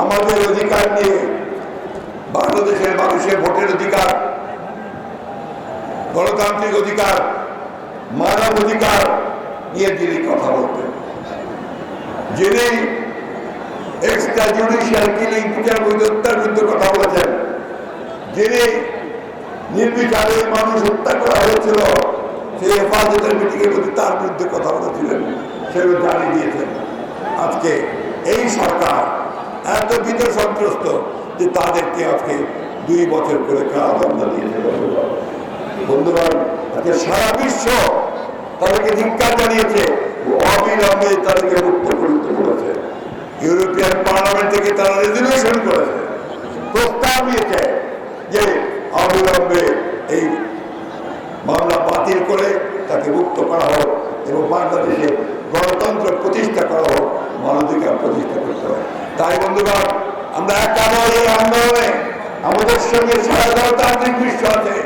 আমাদের অধিকার নিয়ে বাংলাদেশের মানুষের ভোটের অধিকার, গণতান্ত্রিক অধিকার, মানব অধিকার নিয়ে তিনি কথা বলতেন। যিনি এক্সট্রা জুডিশিয়াল কিলিং বিচার বৈধত্যার বিরুদ্ধে কথা বলেছেন, যিনি নির্বিচারে মানুষ হত্যা করা হয়েছিল, সেই হেফাজতের মিটিংয়ের প্রতি তার বিরুদ্ধে কথা বলেছিলেন সেগুলো জানিয়ে দিয়েছেন। আজকে এই সরকার এত ভীত সন্ত্রস্ত যে তাদেরকে আজকে দুই বছর করে কারাদণ্ড দিয়েছে। বন্ধুগণ, আজকে সারা বিশ্ব তাদেরকে ধিক্কার জানিয়েছে অবিলম্বে তাদেরকে মুক্ত করতে বলেছে। ইউরোপিয়ান পার্লামেন্ট থেকে তারা রেজলিউশন করেছে। প্রস্তাব দিয়েছে যে অবিলম্বে এই মামলা বাতিল করে তাকে মুক্ত করা হোক এবং বাংলাদেশে গণতন্ত্র প্রতিষ্ঠা করা হোক, মানবাধিকার প্রতিষ্ঠা করতে হবে। তাই বন্ধুগণ, আমরা একা নয় এই আন্দোলনে, আমাদের সঙ্গে সারা গণতান্ত্রিক বিশ্ব আছে।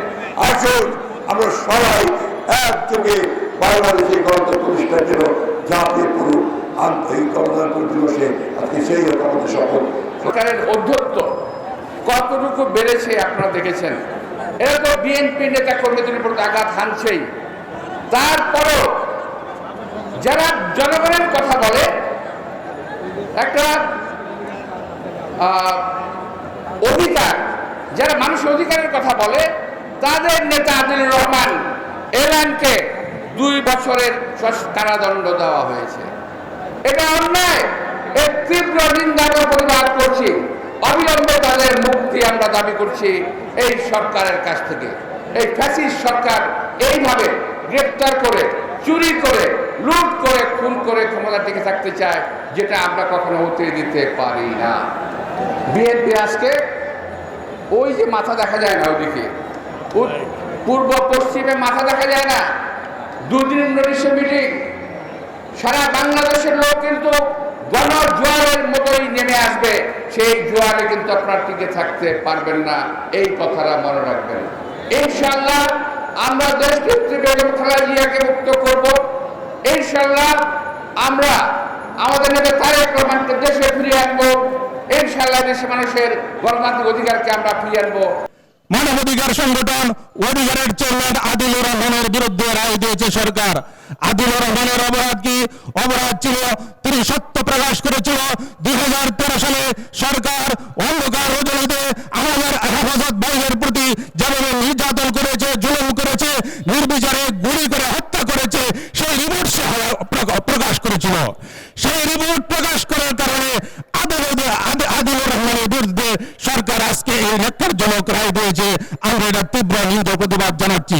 আসুন, আমরা সবাই একযোগে বাংলাদেশে গণতন্ত্র প্রতিষ্ঠার জন্য জাতীয় পুরো আন্তরিক গণতন্ত্র দিবসে আজকে সেই হোক আমাদের শপথ। সরকারের অধ্যত্ব কতটুকু বেড়েছে আপনারা দেখেছেন? এরা তো বিএনপি নেতা কর্মীদের উপর আঘাত হানছেই। তারপরও যারা জনগণের কথা বলে, একটা অধিকার, যারা মানুষের অধিকারের কথা বলে, তাদের নেতা আদিলুর রহমান এলানকে দুই বছরের কারাদণ্ড দেওয়া হয়েছে। এটা অন্যায়। এর তীব্র নিন্দা প্রতিবাদ করছি। অবিলম্বে তাদের মুক্তি আমরা দাবি করছি এই সরকারের কাছ থেকে। এই ফ্যাসিস্ট সরকার এইভাবে গ্রেপ্তার করে, চুরি করে লুট করে, খুন করে ক্ষমতা টিকে থাকতে চায়, যেটা আমরা কখনো হতে দিতে পারি না। বিএনপি আজকে ওই যে মাথা দেখা যায় না ওদিকে। উ- পূর্ব পশ্চিমে মাথা দেখা যায় না। দুদিন ইন্দোনেশিয়া মিটিং সারা বাংলাদেশের লোক কিন্তু গণ জোয়ারের মতোই নেমে আসবে। সেই জোয়ারে কিন্তু আপনার টিকে থাকতে পারবেন না। এই কথাটা মনে রাখবেন। ইনশাল্লাহ আমরা দেশ নেত্রী বেগম জিয়াকে মুক্ত করব। ইনশাল্লাহ আমরা আমাদের নেতা তারেক রহমানকে দেশে ফিরিয়ে আনব। ইনশাল্লাহ দেশের মানুষের গণতান্ত্রিক অধিকারকে আমরা ফিরিয়ে আনব। মানবাধিকার সংগঠন অধিকারের চেয়ারম্যান আদিলুর রহমানের বিরুদ্ধে রায় দিয়েছে সরকার। আদিলুর রহমানের অপরাধ কি? অপরাধ ছিল, তিনি সত্য প্রকাশ করেছিল দুই হাজার তেরো সালে সরকার করেছিল। সেই রিপোর্ট প্রকাশ করার কারণে আদালতে আদি- আদিলুর রহমানের বিরুদ্ধে সরকার আজকে এই ন্যাক্কারজনক রায় দিয়েছে। আমরা এটা তীব্র নিন্দা প্রতিবাদ জানাচ্ছি।